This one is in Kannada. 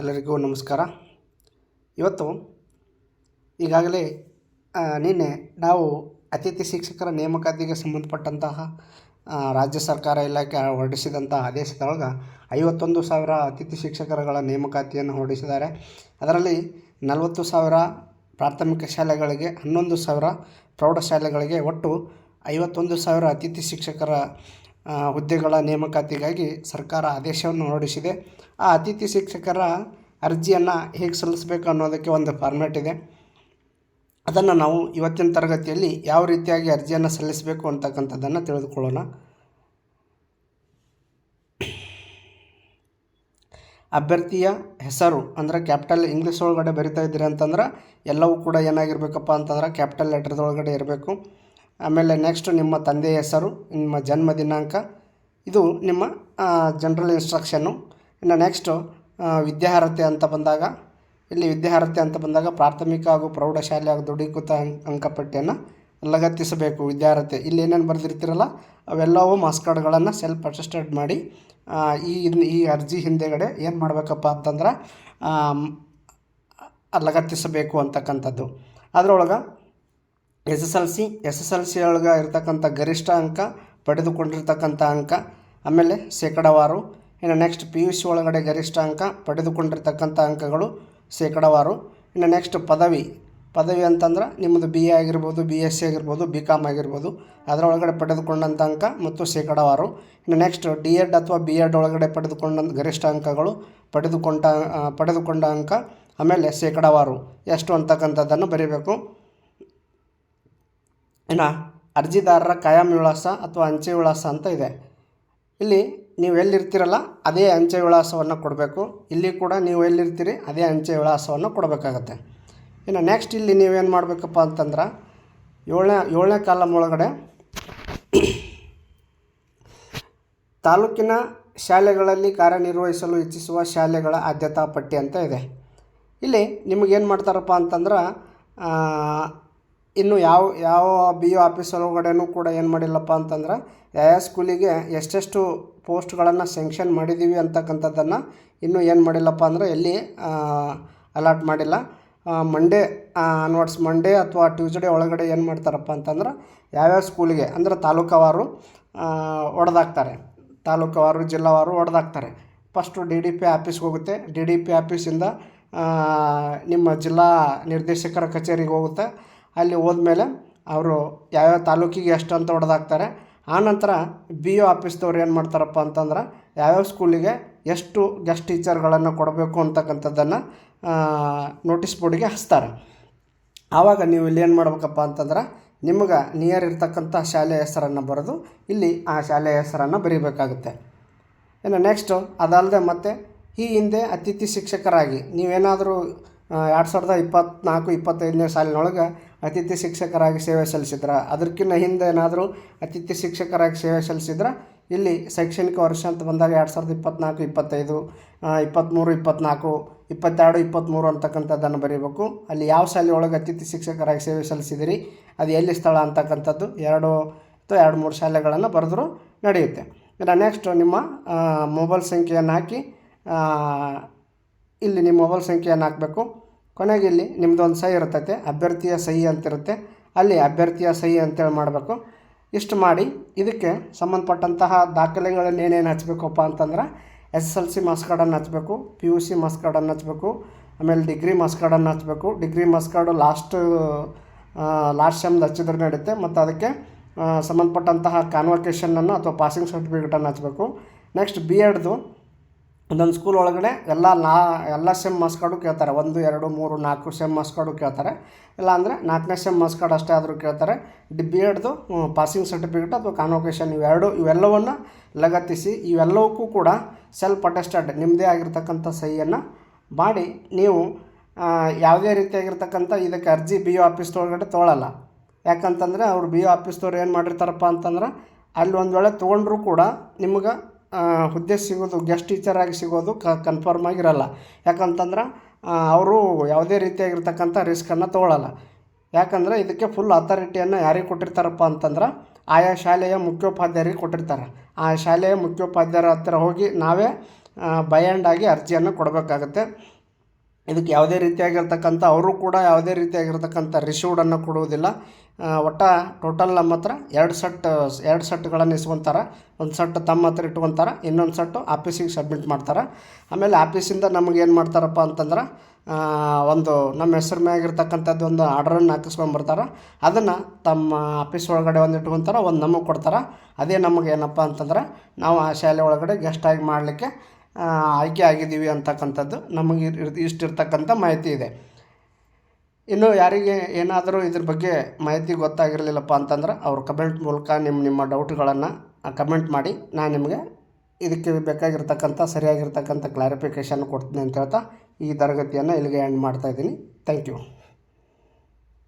ಎಲ್ಲರಿಗೂ ನಮಸ್ಕಾರ. ಇವತ್ತು ಈಗಾಗಲೇ ನಿನ್ನೆ ನಾವು ಅತಿಥಿ ಶಿಕ್ಷಕರ ನೇಮಕಾತಿಗೆ ಸಂಬಂಧಪಟ್ಟಂತಹ ರಾಜ್ಯ ಸರ್ಕಾರ ಇಲಾಖೆ ಹೊರಡಿಸಿದಂಥ ಆದೇಶದೊಳಗೆ ಐವತ್ತೊಂದು ಸಾವಿರ ಅತಿಥಿ ಶಿಕ್ಷಕರುಗಳ ನೇಮಕಾತಿಯನ್ನು ಹೊರಡಿಸಿದ್ದಾರೆ. ಅದರಲ್ಲಿ ನಲವತ್ತು ಸಾವಿರ ಪ್ರಾಥಮಿಕ ಶಾಲೆಗಳಿಗೆ, ಹನ್ನೊಂದು ಸಾವಿರ ಪ್ರೌಢಶಾಲೆಗಳಿಗೆ ಒಟ್ಟು ಐವತ್ತೊಂದು ಸಾವಿರ ಅತಿಥಿ ಶಿಕ್ಷಕರ ಹುದ್ದೆಗಳ ನೇಮಕಾತಿಗಾಗಿ ಸರ್ಕಾರ ಆದೇಶವನ್ನು ಹೊರಡಿಸಿದೆ. ಆ ಅತಿಥಿ ಶಿಕ್ಷಕರ ಅರ್ಜಿಯನ್ನು ಹೇಗೆ ಸಲ್ಲಿಸಬೇಕು ಅನ್ನೋದಕ್ಕೆ ಒಂದು ಫಾರ್ಮ್ಯಾಟ್ ಇದೆ. ಅದನ್ನು ನಾವು ಇವತ್ತಿನ ತರಗತಿಯಲ್ಲಿ ಯಾವ ರೀತಿಯಾಗಿ ಅರ್ಜಿಯನ್ನು ಸಲ್ಲಿಸಬೇಕು ಅಂತಕ್ಕಂಥದ್ದನ್ನು ತಿಳಿದುಕೊಳ್ಳೋಣ. ಅಭ್ಯರ್ಥಿಯ ಹೆಸರು ಅಂದರೆ ಕ್ಯಾಪಿಟಲ್ ಇಂಗ್ಲೀಷ್ ಒಳಗಡೆ ಬರಿತಾ ಇದ್ದೀರಿ ಅಂತಂದ್ರೆ ಎಲ್ಲವೂ ಕೂಡ ಏನಾಗಿರ್ಬೇಕಪ್ಪ ಅಂತಂದ್ರೆ ಕ್ಯಾಪಿಟಲ್ ಲೆಟರ್ದೊಳಗಡೆ ಇರಬೇಕು. ಆಮೇಲೆ ನೆಕ್ಸ್ಟ್ ನಿಮ್ಮ ತಂದೆಯ ಹೆಸರು, ನಿಮ್ಮ ಜನ್ಮ ದಿನಾಂಕ, ಇದು ನಿಮ್ಮ ಜನರಲ್ ಇನ್ಸ್ಟ್ರಕ್ಷನ್ನು ಇನ್ನು ನೆಕ್ಸ್ಟು ವಿದ್ಯಾರ್ಹತೆ ಅಂತ ಬಂದಾಗ, ಇಲ್ಲಿ ವಿದ್ಯಾರ್ಹತೆ ಅಂತ ಬಂದಾಗ ಪ್ರಾಥಮಿಕ ಹಾಗೂ ಪ್ರೌಢಶಾಲೆ ಹಾಗೂ ದೃಢೀಕೃತ ಅಂಕ, ಅಂಕಪಟ್ಟಿಯನ್ನು ಲಗತ್ತಿಸಬೇಕು ವಿದ್ಯಾರ್ಹತೆ. ಇಲ್ಲಿ ಏನೇನು ಬರೆದಿರ್ತೀರಲ್ಲ, ಅವೆಲ್ಲವೂ ಮಾಸ್ ಕಾರ್ಡ್ಗಳನ್ನು ಸೆಲ್ಫ್ ಅಟೆಸ್ಟೆಡ್ ಮಾಡಿ ಈ ಈ ಅರ್ಜಿ ಹಿಂದೆಗಡೆ ಏನು ಮಾಡಬೇಕಪ್ಪ ಅಂತಂದ್ರೆ ಲಗತ್ತಿಸಬೇಕು ಅಂತಕ್ಕಂಥದ್ದು. ಅದರೊಳಗೆ S S L C, S S L C ಒಳಗೆ ಇರ್ತಕ್ಕಂಥ ಗರಿಷ್ಠ ಅಂಕ, ಪಡೆದುಕೊಂಡಿರ್ತಕ್ಕಂಥ ಅಂಕ, ಆಮೇಲೆ ಶೇಕಡವಾರು, ಇನ್ನು ನೆಕ್ಸ್ಟ್ ಪಿ ಯು ಸಿ ಒಳಗಡೆ ಗರಿಷ್ಠ ಅಂಕ, ಪಡೆದುಕೊಂಡಿರ್ತಕ್ಕಂಥ ಅಂಕಗಳು ಶೇಕಡವಾರು, ಇನ್ನು ನೆಕ್ಸ್ಟ್ ಪದವಿ ಪದವಿ ಅಂತಂದ್ರೆ ನಿಮ್ಮದು ಬಿ ಎ ಆಗಿರ್ಬೋದು ಬಿ ಎಸ್ ಸಿ ಆಗಿರ್ಬೋದು ಬಿ ಕಾಮ್ ಆಗಿರ್ಬೋದು, ಅದರೊಳಗಡೆ ಪಡೆದುಕೊಂಡಂಥ ಅಂಕ ಮತ್ತು ಶೇಕಡವಾರು, ಇನ್ನು ನೆಕ್ಸ್ಟ್ ಡಿ ಎಡ್ ಅಥವಾ ಬಿ ಎಡ್ ಒಳಗಡೆ ಪಡೆದುಕೊಂಡ ಗರಿಷ್ಠ ಅಂಕಗಳು ಪಡೆದುಕೊಂಡ ಪಡೆದುಕೊಂಡ ಅಂಕ, ಆಮೇಲೆ ಶೇಕಡವಾರು, ಎಷ್ಟು ಅಂತಕ್ಕಂಥದ್ದನ್ನು ಬರೀಬೇಕು. ಇನ್ನು ಅರ್ಜಿದಾರರ ಕಾಯಂ ವಿಳಾಸ ಅಥವಾ ಅಂಚೆ ವಿಳಾಸ ಅಂತ ಇದೆ. ಇಲ್ಲಿ ನೀವು ಎಲ್ಲಿರ್ತೀರಲ್ಲ ಅದೇ ಅಂಚೆ ವಿಳಾಸವನ್ನು ಕೊಡಬೇಕು. ಇಲ್ಲಿ ಕೂಡ ನೀವು ಎಲ್ಲಿರ್ತೀರಿ ಅದೇ ಅಂಚೆ ವಿಳಾಸವನ್ನು ಕೊಡಬೇಕಾಗತ್ತೆ. ಇನ್ನು ನೆಕ್ಸ್ಟ್ ಇಲ್ಲಿ ನೀವೇನು ಮಾಡಬೇಕಪ್ಪ ಅಂತಂದ್ರೆ ಏಳನೇ ಏಳನೇ ಕಾಲಮ್ ಒಳಗಡೆ ತಾಲೂಕಿನ ಶಾಲೆಗಳಲ್ಲಿ ಕಾರ್ಯನಿರ್ವಹಿಸಲು ಇಚ್ಛಿಸುವ ಶಾಲೆಗಳ ಆದ್ಯತಾ ಪಟ್ಟಿ ಅಂತ ಇದೆ. ಇಲ್ಲಿ ನಿಮಗೇನು ಮಾಡ್ತಾರಪ್ಪ ಅಂತಂದ್ರೆ ಇನ್ನು ಯಾವ ಯಾವ ಬಿ ಒ ಆಫೀಸ್ ಒಳಗಡೆನೂ ಕೂಡ ಏನು ಮಾಡಿಲ್ಲಪ್ಪ ಅಂತಂದ್ರೆ ಯಾವ ಸ್ಕೂಲಿಗೆ ಎಷ್ಟೆಷ್ಟು ಪೋಸ್ಟ್ಗಳನ್ನು ಸ್ಯಾಂಕ್ಷನ್ ಮಾಡಿದ್ದೀವಿ ಅಂತಕ್ಕಂಥದ್ದನ್ನು ಇನ್ನೂ ಏನು ಮಾಡಿಲ್ಲಪ್ಪ ಅಂದರೆ ಎಲ್ಲಿ ಅಲಾಟ್ ಮಾಡಿಲ್ಲ. ಮಂಡೇ ಅನ್ವರ್ಡ್ಸ್ ಮಂಡೇ ಅಥವಾ ಟ್ಯೂಸ್ಡೇ ಒಳಗಡೆ ಏನು ಮಾಡ್ತಾರಪ್ಪ ಅಂತಂದ್ರೆ ಯಾವ್ಯಾವ ಸ್ಕೂಲಿಗೆ ಅಂದರೆ ತಾಲೂಕವಾರು ಹೊಡೆದಾಕ್ತಾರೆ ತಾಲೂಕವಾರು, ಜಿಲ್ಲಾವಾರು ಹೊಡೆದಾಕ್ತಾರೆ ಫಸ್ಟು ಡಿ ಡಿ ಪಿ ಆಫೀಸ್ಗೆ ಹೋಗುತ್ತೆ. ಡಿ ಡಿ ಪಿ ಆಫೀಸಿಂದ ನಿಮ್ಮ ಜಿಲ್ಲಾ ನಿರ್ದೇಶಕರ ಕಚೇರಿಗೆ ಹೋಗುತ್ತೆ. ಅಲ್ಲಿ ಹೋದ್ಮೇಲೆ ಅವರು ಯಾವ್ಯಾವ ತಾಲೂಕಿಗೆ ಎಷ್ಟು ಅಂತ ಹೊಡೆದಾಕ್ತಾರೆ. ಆನಂತರ ಬಿ ಒ ಆಫೀಸ್ದವ್ರು ಏನು ಮಾಡ್ತಾರಪ್ಪ ಅಂತಂದ್ರೆ ಯಾವ್ಯಾವ ಸ್ಕೂಲಿಗೆ ಎಷ್ಟು ಗೆಸ್ಟ್ ಟೀಚರ್ಗಳನ್ನು ಕೊಡಬೇಕು ಅಂತಕ್ಕಂಥದ್ದನ್ನು ನೋಟಿಸ್ ಬೋರ್ಡಿಗೆ ಹಚ್ತಾರೆ. ಆವಾಗ ನೀವು ಇಲ್ಲಿ ಏನು ಮಾಡ್ಬೇಕಪ್ಪ ಅಂತಂದ್ರೆ ನಿಮ್ಗೆ ನಿಯರ್ ಇರ್ತಕ್ಕಂಥ ಶಾಲೆಯ ಹೆಸರನ್ನು ಬರೆದು ಇಲ್ಲಿ ಆ ಶಾಲೆಯ ಹೆಸರನ್ನು ಬರೀಬೇಕಾಗುತ್ತೆ. ಇನ್ನು ನೆಕ್ಸ್ಟು ಅದಲ್ಲದೆ ಮತ್ತೆ ಈ ಹಿಂದೆ ಅತಿಥಿ ಶಿಕ್ಷಕರಾಗಿ ನೀವೇನಾದರೂ ಎರಡು ಸಾವಿರದ ಇಪ್ಪತ್ತ್ನಾಲ್ಕು ಇಪ್ಪತ್ತೈದನೇ ಸಾಲಿನೊಳಗೆ ಅತಿಥಿ ಶಿಕ್ಷಕರಾಗಿ ಸೇವೆ ಸಲ್ಲಿಸಿದ್ರ. ಅದಕ್ಕಿಂತ ಹಿಂದೆ ಏನಾದರೂ ಅತಿಥಿ ಶಿಕ್ಷಕರಾಗಿ ಸೇವೆ ಸಲ್ಲಿಸಿದ್ರೆ? ಇಲ್ಲಿ ಶೈಕ್ಷಣಿಕ ವರ್ಷ ಅಂತ ಬಂದಾಗ ಎರಡು ಸಾವಿರದ ಇಪ್ಪತ್ತ್ನಾಲ್ಕು ಇಪ್ಪತ್ತೈದು ಇಪ್ಪತ್ತ್ಮೂರು ಇಪ್ಪತ್ತ್ನಾಲ್ಕು ಇಪ್ಪತ್ತೆರಡು ಇಪ್ಪತ್ತ್ಮೂರು ಅಂತಕ್ಕಂಥದ್ದನ್ನು ಬರೀಬೇಕು. ಅಲ್ಲಿ ಯಾವ ಶಾಲೆ ಒಳಗೆ ಅತಿಥಿ ಶಿಕ್ಷಕರಾಗಿ ಸೇವೆ ಸಲ್ಲಿಸಿದಿರಿ, ಅದು ಎಲ್ಲಿ ಸ್ಥಳ ಅಂತಕ್ಕಂಥದ್ದು, ಎರಡು ಅಥವಾ ಎರಡು ಮೂರು ಶಾಲೆಗಳನ್ನು ಬರೆದ್ರು ನಡೆಯುತ್ತೆ. ಇನ್ನು ನೆಕ್ಸ್ಟ್ ನಿಮ್ಮ ಮೊಬೈಲ್ ಸಂಖ್ಯೆಯನ್ನು ಹಾಕಿ ಇಲ್ಲಿ ನಿಮ್ಮ ಮೊಬೈಲ್ ಸಂಖ್ಯೆಯನ್ನು ಹಾಕಬೇಕು. ಕೊನೆಗೆ ಇಲ್ಲಿ ನಿಮ್ಮದು ಒಂದು ಸಹಿ ಇರ್ತೈತೆ, ಅಭ್ಯರ್ಥಿಯ ಸಹಿ ಅಂತಿರುತ್ತೆ ಅಲ್ಲಿ ಅಭ್ಯರ್ಥಿಯ ಸಹಿ ಅಂತೇಳಿ ಮಾಡಬೇಕು. ಇಷ್ಟು ಮಾಡಿ ಇದಕ್ಕೆ ಸಂಬಂಧಪಟ್ಟಂತಹ ದಾಖಲೆಗಳನ್ನು ಏನೇನು ಹಚ್ಚಬೇಕಪ್ಪ ಅಂತಂದ್ರೆ, S S L C marks ಕಾರ್ಡನ್ನು ಹಚ್ಚಬೇಕು ಪಿ ಯು ಸಿ ಮಾರ್ಕ್ಸ್ ಕಾರ್ಡನ್ನು ಹಚ್ಚಬೇಕು ಆಮೇಲೆ ಡಿಗ್ರಿ ಮಾರ್ಕ್ಸ್ ಕಾರ್ಡನ್ನು ಹಚ್ಚಬೇಕು degree marks card last last ಸೆಮ್ದು ಹಚ್ಚಿದ್ರೆ ನಡೆಯುತ್ತೆ ಮತ್ತು ಅದಕ್ಕೆ ಸಂಬಂಧಪಟ್ಟಂತಹ ಕಾನ್ವಕೇಷನನ್ನು ಅಥವಾ ಪಾಸಿಂಗ್ ಸರ್ಟಿಫಿಕೇಟನ್ನು ಹಚ್ಚಬೇಕು ನೆಕ್ಸ್ಟ್ ಬಿ ಎಡ್ದು ಒಂದೊಂದು ಸ್ಕೂಲ್ ಒಳಗಡೆ ಎಲ್ಲ ನಾ, ಎಲ್ಲ ಸೆಮ್ ಮಾರ್ಕ್ಸ್ ಕಾರ್ಡು ಕೇಳ್ತಾರೆ. ಒಂದು, ಎರಡು, ಮೂರು, ನಾಲ್ಕು ಸೆಮ್ ಮಾರ್ಕ್ಸ್ ಕಾರ್ಡು ಕೇಳ್ತಾರೆ. ಇಲ್ಲ ಅಂದರೆ ನಾಲ್ಕನೇ ಸೆಮ್ ಮಾರ್ಕ್ಸ್ ಕಾರ್ಡ್ ಅಷ್ಟೇ ಆದರೂ ಕೇಳ್ತಾರೆ. ಡಿ ಬಿ ಎಡ್ದು ಪಾಸಿಂಗ್ ಸರ್ಟಿಫಿಕೇಟ್ ಅಥವಾ ಕಾನ್ವೊಕೇಶನ್ ಇವೆರಡು, ಇವೆಲ್ಲವನ್ನು ಲಗತ್ತಿಸಿ, ಇವೆಲ್ಲವಕ್ಕೂ ಕೂಡ ಸೆಲ್ಫ್ ಅಟೆಸ್ಟೆಡ್ ನಿಮ್ಮದೇ ಆಗಿರ್ತಕ್ಕಂಥ ಸಹಿಯನ್ನು ಮಾಡಿ ನೀವು ಯಾವುದೇ ರೀತಿಯಾಗಿರ್ತಕ್ಕಂಥ ಇದಕ್ಕೆ ಅರ್ಜಿ ಬಿ ಒ ಆಫೀಸ್ ಒಳಗಡೆ ತೊಗೊಳಲ್ಲ ಯಾಕಂತಂದರೆ ಅವರು ಬಿ ಒ ಆಫೀಸ್ದವ್ರು ಏನು ಮಾಡಿರ್ತಾರಪ್ಪ ಅಂತಂದ್ರೆ ಅಲ್ಲಿ ಒಂದು ವೇಳೆ ತೊಗೊಂಡ್ರೂ ಕೂಡ ನಿಮ್ಗೆ ಹುದ್ದೆ ಸಿಗೋದು ಗೆಸ್ಟ್ ಆಗಿ ಸಿಗೋದು ಕನ್ಫರ್ಮ್ ಆಗಿರಲ್ಲ. ಯಾಕಂತಂದ್ರೆ ಅವರು ಯಾವುದೇ ರೀತಿಯಾಗಿರ್ತಕ್ಕಂಥ ರಿಸ್ಕನ್ನು ತೊಗೊಳಲ್ಲ. ಯಾಕಂದರೆ ಇದಕ್ಕೆ ಫುಲ್ ಅಥಾರಿಟಿಯನ್ನು ಯಾರಿಗೆ ಕೊಟ್ಟಿರ್ತಾರಪ್ಪ ಅಂತಂದ್ರೆ, ಆಯಾ ಶಾಲೆಯ ಮುಖ್ಯೋಪಾಧ್ಯಾಯರಿಗೆ ಕೊಟ್ಟಿರ್ತಾರೆ. ಆ ಶಾಲೆಯ ಮುಖ್ಯೋಪಾಧ್ಯಾಯರ ಹತ್ತಿರ ಹೋಗಿ ನಾವೇ ಬಯಾಂಡ್ ಆಗಿ ಅರ್ಜಿಯನ್ನು ಕೊಡಬೇಕಾಗತ್ತೆ. ಇದಕ್ಕೆ ಯಾವುದೇ ರೀತಿಯಾಗಿರ್ತಕ್ಕಂಥ, ಅವರು ಕೂಡ ಯಾವುದೇ ರೀತಿಯಾಗಿರ್ತಕ್ಕಂಥ ರಿಸೀವ್ಡನ್ನು ಕೊಡುವುದಿಲ್ಲ. ಒಟ್ಟು ಒಟ್ಟ ಟೋಟಲ್ ನಮ್ಮ ಹತ್ರ ಎರಡು ಸೆಟ್ ಎರಡು ಸೆಟ್ಗಳನ್ನು ಇಸ್ಕೊತಾರೆ. ಒಂದು ಸೆಟ್ ತಮ್ಮ ಹತ್ರ ಇಟ್ಕೊತಾರೆ, ಇನ್ನೊಂದು ಸಟ್ಟು ಆಫೀಸಿಗೆ ಸಬ್ಮಿಟ್ ಮಾಡ್ತಾರೆ. ಆಮೇಲೆ ಆಫೀಸಿಂದ ನಮಗೆ ಏನು ಮಾಡ್ತಾರಪ್ಪ ಅಂತಂದ್ರೆ ಒಂದು ನಮ್ಮ ಹೆಸ್ರ ಮ್ಯಾಗಿರ್ತಕ್ಕಂಥದ್ದು ಒಂದು ಆರ್ಡ್ರನ್ನು ಹಾಕಿಸ್ಕೊಂಬರ್ತಾರೆ. ಅದನ್ನು ತಮ್ಮ ಆಫೀಸ್ ಒಳಗಡೆ ಒಂದು ಇಟ್ಕೊತಾರೆ, ಒಂದು ನಮಗೆ ಕೊಡ್ತಾರೆ. ಅದೇ ನಮಗೆ ಏನಪ್ಪ ಅಂತಂದ್ರೆ, ನಾವು ಆ ಶಾಲೆ ಒಳಗಡೆ ಗೆಸ್ಟಾಗಿ ಮಾಡಲಿಕ್ಕೆ ಆಯ್ಕೆ ಆಗಿದ್ದೀವಿ ಅಂತಕ್ಕಂಥದ್ದು ನಮಗೆ ಇಷ್ಟಿರ್ತಕ್ಕಂಥ ಮಾಹಿತಿ ಇದೆ. ಇನ್ನು ಯಾರಿಗೆ ಏನಾದರೂ ಇದ್ರ ಬಗ್ಗೆ ಮಾಹಿತಿ ಗೊತ್ತಾಗಿರಲಿಲ್ಲಪ್ಪ ಅಂತಂದ್ರೆ ಅವ್ರು ಕಮೆಂಟ್ ಮೂಲಕ ನಿಮ್ಮ ನಿಮ್ಮ ಡೌಟ್ಗಳನ್ನು ಕಮೆಂಟ್ ಮಾಡಿ. ನಾನು ನಿಮಗೆ ಇದಕ್ಕೆ ಬೇಕಾಗಿರ್ತಕ್ಕಂಥ, ಸರಿಯಾಗಿರ್ತಕ್ಕಂಥ ಕ್ಲಾರಿಫಿಕೇಷನ್ ಕೊಡ್ತೀನಿ ಅಂತ ಹೇಳ್ತಾ ಈ ತರಗತಿಯನ್ನು ಇಲ್ಲಿಗೆ ಎಂಡ್ ಮಾಡ್ತಾಯಿದ್ದೀನಿ ಥ್ಯಾಂಕ್ ಯು